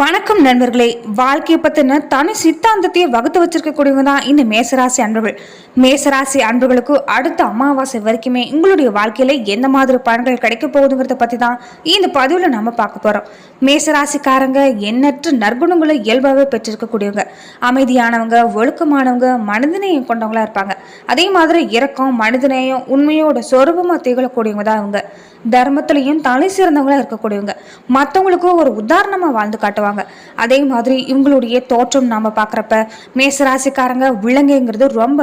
வணக்கம் நண்பர்களே. வாழ்க்கையை பற்றின தனி சித்தாந்தத்தையே வகுத்து வச்சிருக்கக்கூடியவங்க தான் இந்த மேசராசி அன்பர்கள். மேசராசி அன்பர்களுக்கு அடுத்த அமாவாசை வரைக்குமே உங்களுடைய வாழ்க்கையில எந்த மாதிரி பலன்கள் கிடைக்க போகுதுங்கிறத பற்றி தான் இந்த பதிவில் நம்ம பார்க்க போகிறோம் மேசராசிக்காரங்க எண்ணற்ற நற்குணங்களை இயல்பாகவே பெற்றிருக்கக்கூடியவங்க. அமைதியானவங்க ஒழுக்கமானவங்க மனதினையும் கொண்டவங்களா இருப்பாங்க. அதே மாதிரி இரக்கம் மனிதநேயம் உண்மையோட சொரூபமாக திகழக்கூடியவங்க தான் அவங்க தர்மத்திலையும் தலை சிறந்தவங்களாக இருக்கக்கூடியவங்க. மற்றவங்களுக்கும் ஒரு உதாரணமாக வாழ்ந்து காட்டுவாங்க. அதே மாதிரி இவங்களுடைய தோற்றம் நாம் பார்க்குறப்ப மேசராசிக்காரங்க விலங்குங்கிறது ரொம்ப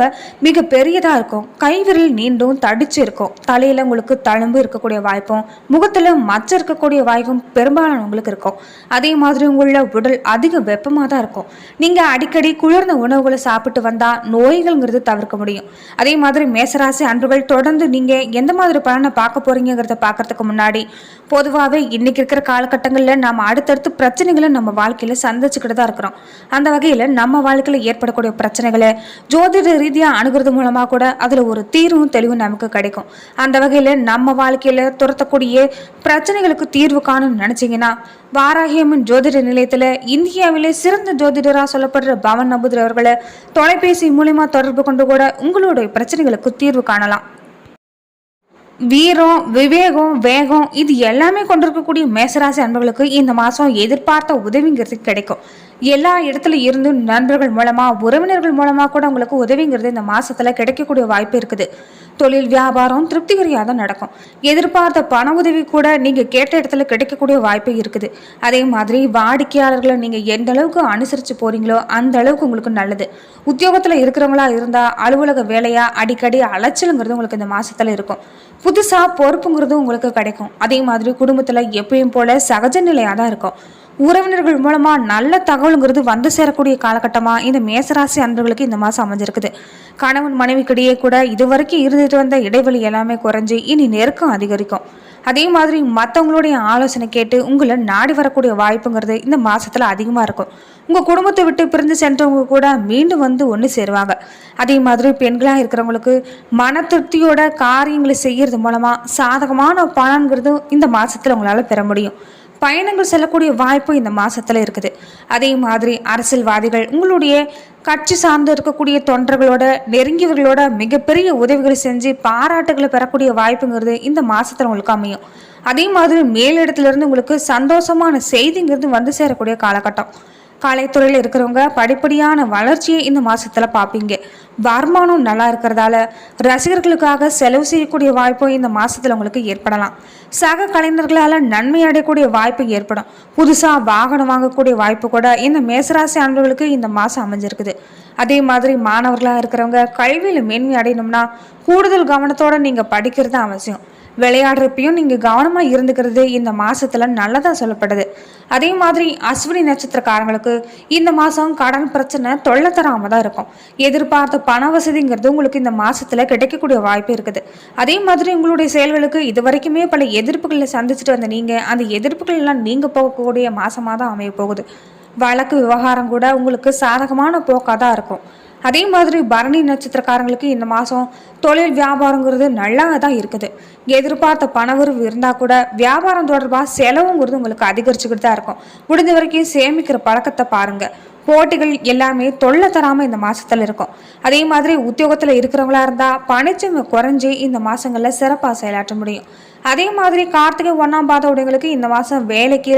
மிக பெரியதாக இருக்கும். கைவிரல் நீண்டும் தடிச்சு இருக்கும். தலையில் உங்களுக்கு தழும்பு இருக்கக்கூடிய வாய்ப்பும் முகத்தில் மச்ச இருக்கக்கூடிய வாய்ப்பும் பெரும்பாலானவங்களுக்கு இருக்கும். அதே மாதிரி உங்களோட உடல் அதிக வெப்பமாக தான் இருக்கும். நீங்கள் அடிக்கடி குளிர்ந்த உணவுகளை சாப்பிட்டு வந்தால் நோய்கள்ங்கிறது தவிர்க்க முடியும். அதே மாதிரி மேசராசி அன்றுகள் தொடர்ந்து நீங்க எந்த மாதிரி பலனை பார்க்க போறீங்கிறத பார்க்கறதுக்கு முன்னாடி பொதுவாகவே இன்னைக்கு இருக்கிற காலகட்டங்களில் நம்ம அடுத்தடுத்து பிரச்சனைகளை நம்ம வாழ்க்கையில சந்திச்சுக்கிட்டு தான் இருக்கிறோம். அந்த வகையில் நம்ம வாழ்க்கையில் ஏற்படக்கூடிய பிரச்சனைகளை ஜோதிட ரீதியாக அணுகிறது மூலமாக கூட அதில் ஒரு தீர்வும் தெளிவும் நமக்கு கிடைக்கும். அந்த வகையில் நம்ம வாழ்க்கையில் துரத்தக்கூடிய பிரச்சனைகளுக்கு தீர்வு காணும்னு நினச்சிங்கன்னா வாராகியம்மன் ஜோதிட நிலையத்தில் இந்தியாவிலே சிறந்த ஜோதிடராக சொல்லப்படுற பவன் நம்புதிரி அவர்களை தொலைபேசி மூலிமா தொடர்பு கொண்டு கூட உங்களுக்கு உங்களுடைய பிரச்சனைகளுக்கு தீர்வு காணலாம். வீரம் விவேகம் வேகம் இது எல்லாமே கொண்டிருக்கக்கூடிய மேசராசி அன்பர்களுக்கு இந்த மாதம் எதிர்பார்த்த உதவிங்கிறது கிடைக்கும். எல்லா இடத்துல இருந்து நண்பர்கள் மூலமாக உறவினர்கள் மூலமாக கூட உங்களுக்கு உதவிங்கிறது இந்த மாதத்தில் கிடைக்கக்கூடிய வாய்ப்பு இருக்குது. தொழில் வியாபாரம் திருப்திகரியாக தான் நடக்கும். எதிர்பார்த்த பண உதவி கூட நீங்கள் கேட்ட இடத்துல கிடைக்கக்கூடிய வாய்ப்பு இருக்குது. அதே மாதிரி வாடிக்கையாளர்களை நீங்கள் எந்த அளவுக்கு அனுசரித்து போகிறீங்களோ அந்த அளவுக்கு உங்களுக்கு நல்லது. உத்தியோகத்தில் இருக்கிறவங்களா இருந்தால் அலுவலக வேலையாக அடிக்கடி அலைச்சலுங்கிறது உங்களுக்கு இந்த மாதத்தில் இருக்கும். புதுசாக பொறுப்புங்கிறதும் உங்களுக்கு கிடைக்கும். அதே மாதிரி குடும்பத்தில் எப்பயும் போல சகஜ நிலையாக தான் இருக்கும். உறவினர்கள் மூலமாக நல்ல தகவலுங்கிறது வந்து சேரக்கூடிய காலகட்டமாக இந்த மேசராசி அன்பர்களுக்கு இந்த மாதம் அமைஞ்சிருக்குது. கணவன் மனைவிக்கிடையே கூட இதுவரைக்கும் இருந்துட்டு வந்த இடைவெளி எல்லாமே குறைஞ்சி இனி நெருக்கம் அதிகரிக்கும். அதே மாதிரி மற்றவங்களுடைய ஆலோசனை கேட்டு உங்களை நாடி வரக்கூடிய வாய்ப்புங்கிறது இந்த மாதத்தில் அதிகமாக இருக்கும். உங்கள் குடும்பத்தை விட்டு பிரிந்து சென்றவங்க கூட மீண்டும் வந்து ஒன்று சேருவாங்க. அதே மாதிரி பெண்களாக இருக்கிறவங்களுக்கு மன திருப்தியோட காரியங்களை செய்கிறது மூலமாக சாதகமான பலன்கிறது இந்த மாதத்தில் உங்களால் பெற முடியும். பயணங்கள் செல்லக்கூடிய வாய்ப்பு இந்த மாசத்துல இருக்குது. அதே மாதிரி அரசியல்வாதிகள் உங்களுடைய கட்சி சார்ந்து இருக்கக்கூடிய தொண்டர்களோட நெருங்கியவர்களோட மிகப்பெரிய உதவிகளை செஞ்சு பாராட்டுகளை பெறக்கூடிய வாய்ப்புங்கிறது இந்த மாசத்துல உங்களுக்கு அமையும். அதே மாதிரி மேலிடத்துல இருந்து உங்களுக்கு சந்தோஷமான செய்திங்கிறது வந்து சேரக்கூடிய காலகட்டம். கலைத்துறையில் இருக்கிறவங்க படிப்படியான வளர்ச்சியை இந்த மாதத்தில் பார்ப்பீங்க வருமானம் நல்லா இருக்கிறதால ரசிகர்களுக்காக செலவு செய்யக்கூடிய வாய்ப்பும் இந்த மாதத்தில் உங்களுக்கு ஏற்படலாம். சக கலைஞர்களால் நன்மை அடையக்கூடிய வாய்ப்பு ஏற்படும். புதுசாக வாகனம் வாங்கக்கூடிய வாய்ப்பு கூட இந்த மேசராசி அன்பர்களுக்கு இந்த மாதம் அமைஞ்சிருக்குது. அதே மாதிரி மாணவர்களாக இருக்கிறவங்க கல்வியில் மேன்மை அடையணும்னா கூடுதல் கவனத்தோடு நீங்கள் படிக்கிறது அவசியம். விளையாடுறப்பையும் நீங்கள் கவனமாக இருந்துக்கிறது இந்த மாதத்தில் நல்லதாக சொல்லப்படுது. அதே மாதிரி அஸ்வினி நட்சத்திரக்காரங்களுக்கு இந்த மாதம் கடன் பிரச்சனை தொல்லை தராமல் தான் இருக்கும். எதிர்பார்த்த பண வசதிங்கிறது உங்களுக்கு இந்த மாதத்தில் கிடைக்கக்கூடிய வாய்ப்பு இருக்குது. அதே மாதிரி உங்களுடைய செயல்களுக்கு இது வரைக்குமே பல எதிர்ப்புகளை சந்திச்சுட்டு வந்த நீங்கள் அந்த எதிர்ப்புகள் எல்லாம் போகக்கூடிய மாதமாக தான் அமைய போகுது. வழக்கு விவகாரம் கூட உங்களுக்கு சாதகமான போக்காக தான் இருக்கும். அதே மாதிரி பரணி நட்சத்திரக்காரங்களுக்கு இந்த மாதம் தொழில் வியாபாரங்கிறது நல்லா தான் இருக்குது. எதிர்பார்த்த பணவரவு இருந்தால் கூட வியாபாரம் தொடர்பாக செலவுங்கிறது உங்களுக்கு அதிகரிச்சுக்கிட்டு தான் இருக்கும். முடிஞ்ச வரைக்கும் சேமிக்கிற பழக்கத்தை பாருங்கள் போட்டிகள் எல்லாமே தொல்லை தராமல் இந்த மாதத்தில் இருக்கும். அதே மாதிரி உத்தியோகத்தில் இருக்கிறவங்களா இருந்தால் பணிச்சுமை குறைஞ்சி இந்த மாதங்களில் சிறப்பாக செயலாற்ற முடியும். அதே மாதிரி கார்த்திகை ஒன்றாம் பாதவுடையங்களுக்கு இந்த மாதம் வேலைக்கு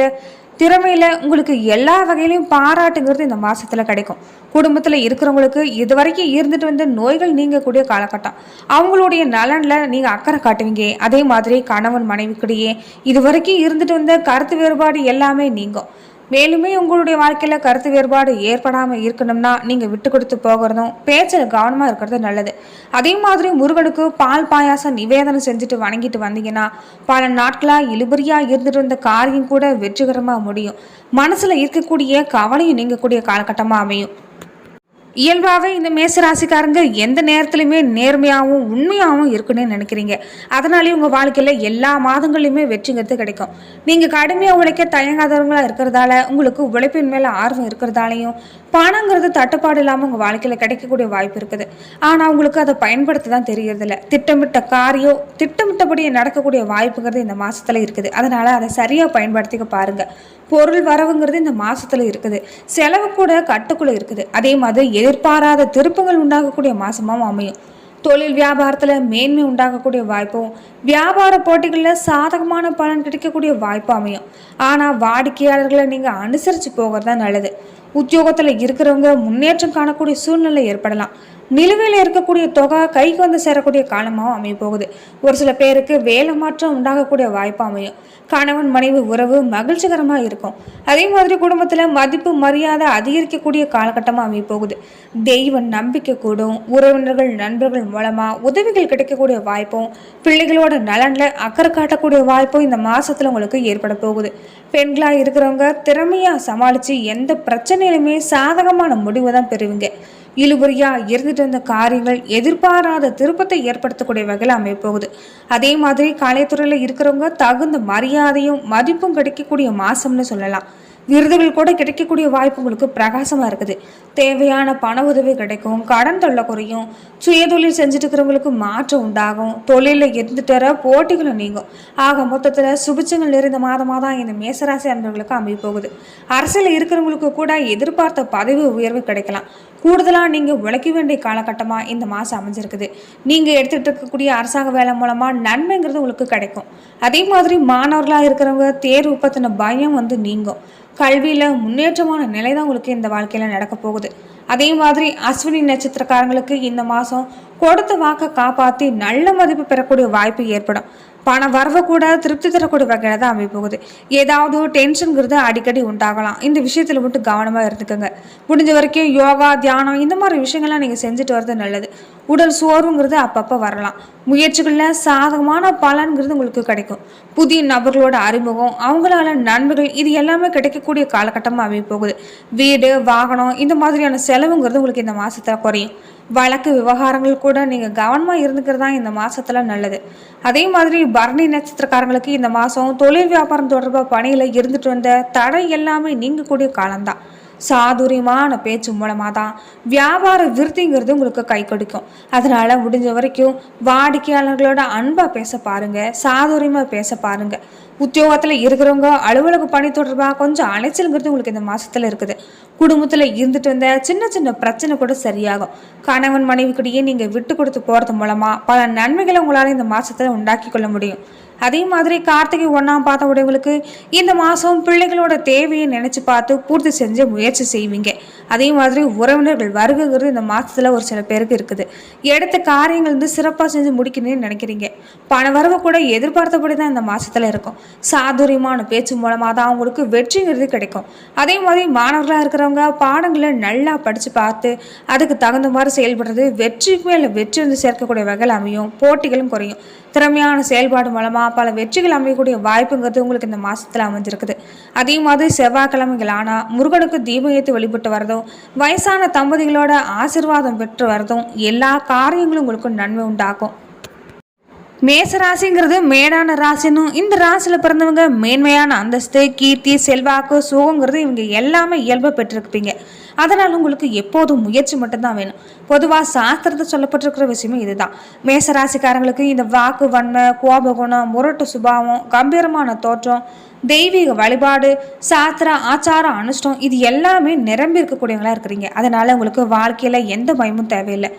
திறமையில் உங்களுக்கு எல்லா வகையிலையும் பாராட்டுங்கிறது இந்த மாதத்தில் கிடைக்கும். குடும்பத்தில் இருக்கிறவங்களுக்கு இது வரைக்கும் இருந்துட்டு வந்த நோய்கள் நீங்கக்கூடிய காலகட்டம். அவங்களுடைய நலனில் நீங்கள் அக்கறை காட்டுவீங்க. அதே மாதிரி கணவன் மனைவிக்கிடையே இது வரைக்கும் இருந்துட்டு வந்த கருத்து வேறுபாடு எல்லாமே நீங்கும். மேலுமே உங்களுடைய வாழ்க்கையில் கருத்து வேறுபாடு ஏற்படாமல் இருக்கணும்னா நீங்கள் விட்டு கொடுத்து போகிறதும் பேச்சில் கவனமாக இருக்கிறது நல்லது. அதே மாதிரி முருகனுக்கு பால் பாயாசம் நிவேதனம் செஞ்சுட்டு வணங்கிட்டு வந்தீங்கன்னா பல நாட்களாக இழுபறியாக இருந்துட்டு இருந்த காரியம் கூட வெற்றிகரமாக முடியும். மனசில் இருக்கக்கூடிய கவலையும் நீங்கக்கூடிய காலகட்டமாக அமையும். இயல்பாகவே இந்த மேச ராசிக்காரங்க எந்த நேரத்துலையுமே நேர்மையாகவும் உண்மையாகவும் இருக்குன்னு நினைக்கிறீங்க. அதனாலே உங்கள் வாழ்க்கையில் எல்லா மாதங்கள்லையுமே வெற்றிங்கிறது கிடைக்கும். நீங்கள் கடுமையாக உழைக்க தயங்காதவங்களாக இருக்கிறதால உங்களுக்கு உழைப்பின் மேலே ஆர்வம் இருக்கிறதாலையும் பணங்கிறது தட்டுப்பாடு இல்லாமல் உங்கள் வாழ்க்கையில் கிடைக்கக்கூடிய வாய்ப்பு இருக்குது. ஆனால் உங்களுக்கு அதை பயன்படுத்த தான் தெரியறதில்ல. திட்டமிட்ட காரியம் திட்டமிட்டபடி நடக்கக்கூடிய வாய்ப்புங்கிறது இந்த மாதத்தில் இருக்குது. அதனால் அதை சரியாக பயன்படுத்திக்க பாருங்கள் பொருள் வரவுங்கிறது இந்த மாதத்தில் இருக்குது. செலவு கூட கட்டுக்குள்ளே இருக்குது. அதே மாதிரி எதிர்பாராத திருப்பங்கள் உண்டாகக்கூடிய மாதமாகவும் அமையும். தொழில் வியாபாரத்தில் மேன்மை உண்டாகக்கூடிய வாய்ப்பும் வியாபார போட்டிகளில் சாதகமான பலன் கிடைக்கக்கூடிய வாய்ப்பு அமையும். ஆனால் வாடிக்கையாளர்களை நீங்கள் அனுசரித்து போகிறது தான் நல்லது. உத்தியோகத்தில் இருக்கிறவங்க முன்னேற்றம் காணக்கூடிய சூழ்நிலை ஏற்படலாம். நிலுவையில் இருக்கக்கூடிய தொகை கைக்கு வந்து சேரக்கூடிய காலமாகவும் அமைய போகுது. ஒரு சில பேருக்கு வேலை மாற்றம் உண்டாகக்கூடிய வாய்ப்பு அமையும். கணவன் மனைவி உறவு மகிழ்ச்சிகரமாக இருக்கும். அதே மாதிரி குடும்பத்தில் மதிப்பு மரியாதை அதிகரிக்கக்கூடிய காலகட்டமாக அமைய போகுது. தெய்வ நம்பிக்கை கூடும். உறவினர்கள் நண்பர்கள் மூலமாக உதவிகள் கிடைக்கக்கூடிய வாய்ப்பும் பிள்ளைகளோட நலனில் அக்கறை காட்டக்கூடிய வாய்ப்பும் இந்த மாதத்தில் உங்களுக்கு ஏற்பட போகுது. பெண்களாக இருக்கிறவங்க திறமையாக சமாளித்து எந்த பிரச்சனையிலுமே சாதகமான முடிவு தான் பெறுவீங்க. இழுபறியா இருந்துட்டு இருந்த காரியங்கள் எதிர்பாராத திருப்பத்தை ஏற்படுத்தக்கூடிய வகையில் அமைப்போகுது அதே மாதிரி கலைத்துறையில் இருக்கிறவங்க தகுந்த மரியாதையும் மதிப்பும் கிடைக்கக்கூடிய மாசம்னு சொல்லலாம். விருதுகள் கூட கிடைக்கக்கூடிய வாய்ப்பு உங்களுக்கு பிரகாசமாக இருக்குது. தேவையான பண உதவி கிடைக்கும் கடன் தொல்லை குறையும் சுயதொழில் செஞ்சுட்டு இருக்கிறவங்களுக்கு மாற்றம் உண்டாகும் தொழிலில் இருந்துட்டு வர போட்டிகளும் நீங்கும். ஆக மொத்தத்தில் சுபிச்சங்கள் நிறைந்த மாதமாக தான் இந்த மேசராசி அன்பர்களுக்கு அமைய போகுது அரசியல் இருக்கிறவங்களுக்கு கூட எதிர்பார்த்த பதவி உயர்வு கிடைக்கலாம். கூடுதலாக நீங்கள் உழைக்க வேண்டிய காலகட்டமாக இந்த மாதம் அமைஞ்சிருக்குது. நீங்கள் எடுத்துகிட்டு இருக்கக்கூடிய அரசாங்க வேலை மூலமாக நன்மைங்கிறது உங்களுக்கு கிடைக்கும். அதே மாதிரி மாணவர்களாக இருக்கிறவங்க தேர்வு பற்றின பயம் வந்து நீங்கும். கல்வியில் முன்னேற்றமான நிலை தான் உங்களுக்கு இந்த வாழ்க்கையில் நடக்க போகுது. அதே மாதிரி அஸ்வினி நட்சத்திரக்காரங்களுக்கு இந்த மாதம் கொடுத்த வாக்கை காப்பாற்றி நல்ல மதிப்பு பெறக்கூடிய வாய்ப்பு ஏற்படும். பணம் வரவு கூட திருப்தி தரக்கூடிய வகையில் தான் அமைய போகுது. ஏதாவது டென்ஷனுங்கிறது அடிக்கடி உண்டாகலாம். இந்த விஷயத்தில் மட்டும் கவனமாக இருந்துக்கோங்க. முடிஞ்ச வரைக்கும் யோகா தியானம் இந்த மாதிரி விஷயங்கள்லாம் நீங்கள் செஞ்சுட்டு வர்றது நல்லது. உடல் சோர்வுங்கிறது அப்பப்போ வரலாம். முயற்சிகளில் சாதகமான பலன்கிறது உங்களுக்கு கிடைக்கும். புதிய நபர்களோட அறிமுகம் அவங்களால நன்மைகள் இது எல்லாமே கிடைக்கக்கூடிய காலகட்டமாக அமைய போகுது. வீடு வாகனம் இந்த மாதிரியான செலவுங்கிறது உங்களுக்கு இந்த மாதத்தில் குறையும். வழக்கு விவகாரங்கள் கூட நீங்கள் கவனமாக இருந்துக்கிறது தான் இந்த மாதத்தில் நல்லது. அதே மாதிரி பரணி நட்சத்திரக்காரங்களுக்கு இந்த மாதம் தொழில் வியாபாரம் தொடர்பாக பணியில் இருந்துட்டு வந்த தடை எல்லாமே நீங்கக்கூடிய காலம்தான். சாதுரியமான பேச்சு மூலமாக தான் வியாபார விருத்திங்கிறது உங்களுக்கு கை கொடுக்கும். அதனால் முடிஞ்ச வரைக்கும் வாடிக்கையாளர்களோட அன்பாக பேச பாருங்கள் சாதுரியமாக பேச பாருங்கள் உத்தியோகத்தில் இருக்கிறவங்க அலுவலக பணி தொடர்பாக கொஞ்சம் அலைச்சல்ங்கிறது உங்களுக்கு இந்த மாதத்தில் இருக்குது. குடும்பத்தில் இருந்துட்டு வந்த சின்ன சின்ன பிரச்சனை கூட சரியாகும். கணவன் மனைவிக்கிட்டேயே நீங்கள் விட்டு கொடுத்து போகிறது மூலமாக பல நன்மைகளை உங்களால் இந்த மாதத்தில் உண்டாக்கி கொள்ள முடியும். அதே மாதிரி கார்த்திகை ஒன்றாம் பார்த்த உடையவங்களுக்கு இந்த மாதம் பிள்ளைகளோட தேவையை நினச்சி பார்த்து பூர்த்தி செஞ்சு முயற்சி செய்வீங்க. அதே மாதிரி உறவினர்கள் வருகிறது இந்த மாதத்தில் ஒரு சில பேருக்கு இருக்குது. எடுத்த காரியங்கள் வந்து சிறப்பாக செஞ்சு முடிக்கணும்னு நினைக்கிறீங்க. பண வரவு கூட எதிர்பார்த்தபடி தான் இந்த மாதத்தில் இருக்கும். சாதுரியமான பேச்சு மூலமாக தான் அவங்களுக்கு வெற்றிங்கிறது கிடைக்கும். அதே மாதிரி மாணவர்களாக இருக்கிறவங்க பாடங்களை நல்லா படித்து பார்த்து அதுக்கு தகுந்த மாதிரி செயல்படுறது வெற்றிக்கு மேலே வெற்றி வந்து சேர்க்கக்கூடிய வகையில் அமையும். போட்டிகளும் குறையும். திறமையான செயல்பாடு மூலமாக பல வெற்றிகள் அமையக்கூடிய வாய்ப்புங்கிறது உங்களுக்கு இந்த மாதத்தில் அமைஞ்சிருக்குது. அதே மாதிரி செவ்வாய்க்கிழமைகள் ஆனால் முருகனுக்கு தீபம் ஏற்றி வழிபட்டு வரதும் வயசான தம்பதிகளோட ஆசிர்வாதம் பெற்று வரதும் எல்லா காரியங்களும் உங்களுக்கு நன்மை உண்டாக்கும். மேச ராசிங்கிறது மேடான ராசினும் இந்த ராசியில் பிறந்தவங்க மேன்மையான அந்தஸ்து கீர்த்தி செல்வாக்கு சுகங்கிறது இவங்க எல்லாமே இயல்பாக பெற்றிருப்பீங்க. அதனால் உங்களுக்கு எப்போதும் முயற்சி மட்டும்தான் வேணும். பொதுவாக சாஸ்திரத்தை சொல்லப்பட்டிருக்கிற விஷயமும் இதுதான். மேச ராசிக்காரங்களுக்கு இந்த வாக்கு வன்மை கோபகுணம் முரட்டு சுபாவம் கம்பீரமான தோற்றம் தெய்வீக வழிபாடு சாஸ்திர ஆச்சாரம் அனுஷ்டம் இது எல்லாமே நிரம்பி இருக்கக்கூடியவங்களா இருக்கிறீங்க. அதனால உங்களுக்கு வாழ்க்கையில் எந்த பயமும் தேவையில்லை.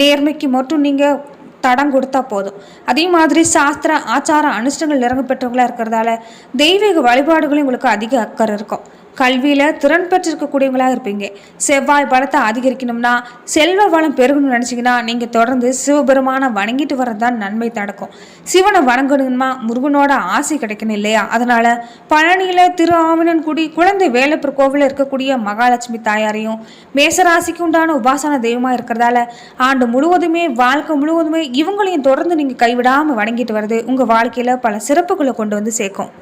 நேர்மைக்கு மட்டும் நீங்கள் தடம் கொடுத்தா போதும். அதே மாதிரி சாஸ்திர ஆச்சார அனுஷ்டங்கள் நிறங்க பெற்றவங்களா இருக்கிறதால தெய்வீக வழிபாடுகளையும் உங்களுக்கு அதிக அக்கறை இருக்கும். கல்வியில் திறன் பெற்றிருக்கக்கூடியவங்களாக இருப்பீங்க. செவ்வாய் பலத்தை அதிகரிக்கணும்னா செல்வ வளம் பெருகணும்னு நினச்சிங்கன்னா நீங்கள் தொடர்ந்து சிவபெருமானை வணங்கிட்டு வரதான் தான் நன்மை தடுக்கும். சிவனை வணங்கணும்னா முருகனோட ஆசை கிடைக்கணும் இல்லையா? அதனால் பழனியில் திரு ஆவினன்குடி குழந்தை வேலப்பர் கோவிலில் இருக்கக்கூடிய மகாலட்சுமி தாயாரையும் மேசராசிக்கு உண்டான உபாசன தெய்வமாக இருக்கிறதால ஆண்டு முழுவதுமே வாழ்க்கை முழுவதுமே இவங்களையும் தொடர்ந்து நீங்கள் கைவிடாமல் வணங்கிட்டு வருது உங்கள் வாழ்க்கையில் பல சிறப்புகளை கொண்டு வந்து சேர்க்கும்.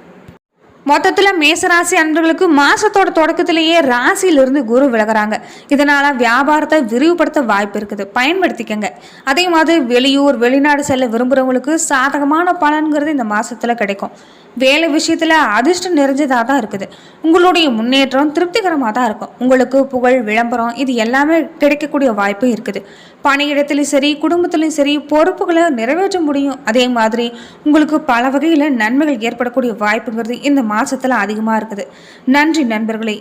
மொத்தத்தில் மேசராசி அன்பர்களுக்கு மாசத்தோட தொடக்கத்திலேயே ராசியிலிருந்து குரு விலகுறாங்க. இதனால வியாபாரத்தை விரிவுபடுத்த வாய்ப்பு இருக்குது. பயன்படுத்திக்கங்க. அதே மாதிரி வெளியூர் வெளிநாடு செல்ல விரும்புகிறவங்களுக்கு சாதகமான பலன்கிறது இந்த மாசத்துல கிடைக்கும். வேலை விஷயத்தில் அதிர்ஷ்டம் நிறைஞ்சதாக தான் இருக்குது. உங்களுடைய முன்னேற்றம் திருப்திகரமாக தான் இருக்கும். உங்களுக்கு புகழ் விளம்பரம் இது எல்லாமே கிடைக்கக்கூடிய வாய்ப்பு இருக்குது. பணியிடத்துலையும் சரி குடும்பத்துலையும் சரி பொறுப்புகளை நிறைவேற்ற முடியும். அதே மாதிரி உங்களுக்கு பல வகையில் நன்மைகள் ஏற்படக்கூடிய வாய்ப்புங்கிறது இந்த மாதத்தில் அதிகமாக இருக்குது. நன்றி நண்பர்களே.